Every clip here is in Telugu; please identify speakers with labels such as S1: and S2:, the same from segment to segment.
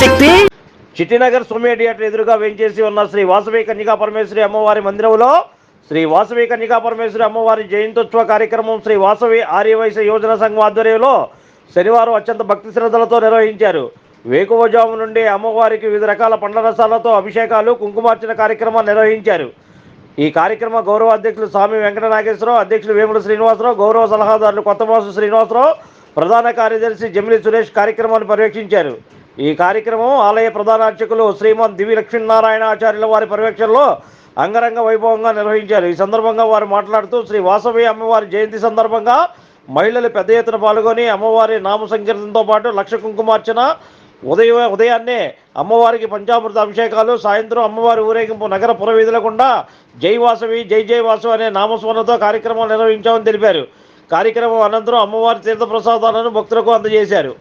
S1: శక్తి?
S2: చిట్టినగర్ సోమ్య థియేటర్ ఎదురుగా వేంచేసి ఉన్న శ్రీ వాసవి కన్యకా పరమేశ్వరి అమ్మవారి మందిరంలో శ్రీ వాసవి కన్యకా పరమేశ్వరి అమ్మవారి జయంతోత్సవ కార్యక్రమం శ్రీ వాసవి ఆర్యవైశ్య యోజన సంఘం ఆధ్వర్యంలో శనివారం అత్యంత భక్తి శ్రద్ధలతో నిర్వహించారు. వేకువజాము నుండి అమ్మవారికి వివిధ రకాల పండ్ల రసాలతో అభిషేకాలు కుంకుమార్చన కార్యక్రమం నిర్వహించారు. ఈ కార్యక్రమ గౌరవ అధ్యక్షులు స్వామి వెంకట నాగేశ్వరరావు అధ్యక్షులు వేముల శ్రీనివాసరావు గౌరవ సలహాదారులు కొత్తమాసు శ్రీనివాసరావు ప్రధాన కార్యదర్శి జమిలి సురేష్ కార్యక్రమాన్ని పర్యవేక్షించారు. ఈ కార్యక్రమం ఆలయ ప్రధాన అర్చకులు శ్రీమాన్ దివి లక్ష్మీనారాయణ ఆచార్యుల వారి పర్యవేక్షణలో అంగరంగ వైభవంగా నిర్వహించారు. ఈ సందర్భంగా వారు మాట్లాడుతూ శ్రీ వాసవి అమ్మవారి జయంతి సందర్భంగా మహిళలు పెద్ద ఎత్తున పాల్గొని అమ్మవారి నామ సంకీర్తనతో పాటు లక్ష కుంకుమార్చన ఉదయ ఉదయాన్నే అమ్మవారికి పంచామృత అభిషేకాలు సాయంత్రం అమ్మవారి ఊరేగింపు నగర పురవీధులకుండా జై వాసవి జై జై వాసవి అనే నామస్మరణతో కార్యక్రమాలు నిర్వహించామని తెలిపారు. కార్యక్రమం అనంతరం అమ్మవారి తీర్థ ప్రసాదాలను భక్తులకు అందజేశారు.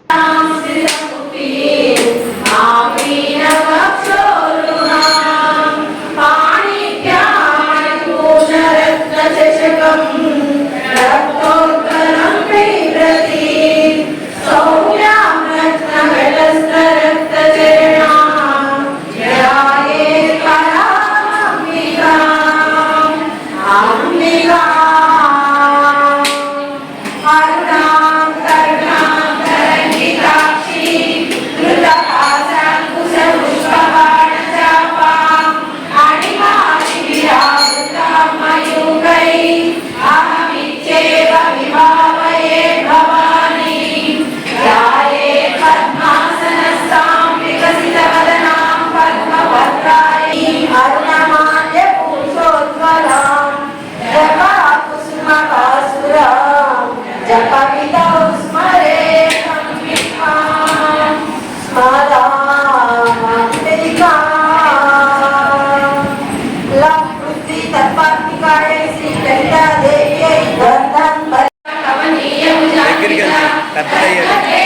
S3: கத்தையடி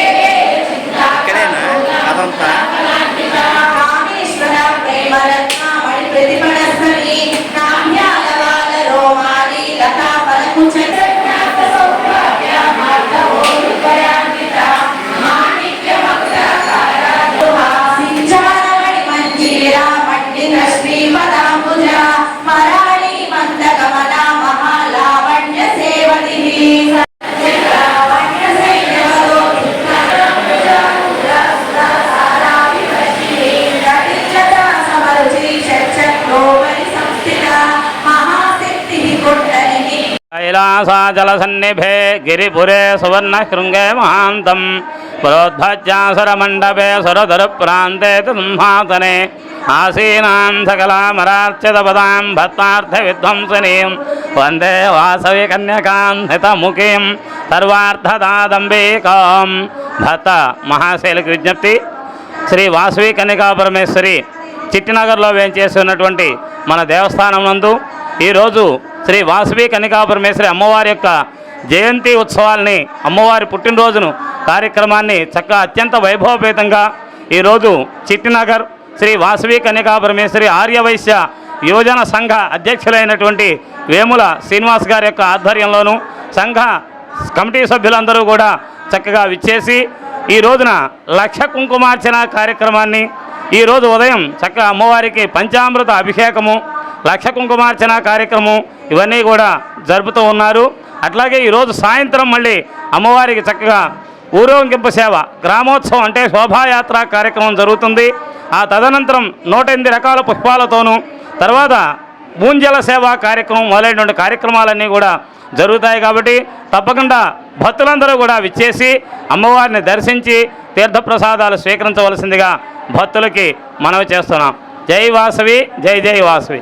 S3: కుండలిని
S4: कैलासाचलसन्निभे गिरिपुरे सुवर्णशृङ्गे महान्तं पुरोद्भज्यासुरमण्डपे सुरधुरप्रान्ते तु सिंहासने आसीनां सकलामरार्चितपदां भक्तार्थविध्वंसनीं वन्दे वासवि कन्यकां हितमुखीं सर्वार्थदादम्बिकां భర్త మహాశైలికి విజ్ఞప్తి శ్రీ వాసవి కన్యకా పరమేశ్వరి చిట్టినగర్లో వేంచేసి ఉన్నటువంటి మన దేవస్థానం నందు ఈరోజు శ్రీ వాసవి కన్యకా పరమేశ్వరి అమ్మవారి యొక్క జయంతి ఉత్సవాల్ని అమ్మవారి పుట్టినరోజును కార్యక్రమాన్ని చక్కగా అత్యంత వైభవపేతంగా ఈరోజు చిట్టినగర్ శ్రీ వాసవి కన్యకా పరమేశ్వరి ఆర్యవైశ్య యువజన సంఘ అధ్యక్షులైనటువంటి వేముల శ్రీనివాస్ గారి యొక్క ఆధ్వర్యంలోనూ సంఘ కమిటీ సభ్యులందరూ కూడా చక్కగా విచ్చేసి ఈ రోజున లక్ష కుంకుమార్చన కార్యక్రమాన్ని ఈరోజు ఉదయం చక్కగా అమ్మవారికి పంచామృత అభిషేకము లక్ష కుంకుమార్చన కార్యక్రమం ఇవన్నీ కూడా జరుపుతూ ఉన్నారు. అట్లాగే ఈరోజు సాయంత్రం మళ్ళీ అమ్మవారికి చక్కగా ఊరేగింపు సేవ గ్రామోత్సవం అంటే శోభాయాత్ర కార్యక్రమం జరుగుతుంది. ఆ తదనంతరం నూట ఎనిమిది రకాల పుష్పాలతోనూ తర్వాత భూంజల సేవా కార్యక్రమం మొదలైనటువంటి కార్యక్రమాలన్నీ కూడా జరుగుతాయి కాబట్టి తప్పకుండా భక్తులందరూ కూడా విచ్చేసి అమ్మవారిని దర్శించి తీర్థప్రసాదాలు స్వీకరించవలసిందిగా భక్తులకి మనవి చేస్తున్నాం. జై వాసవి జై జై వాసవి.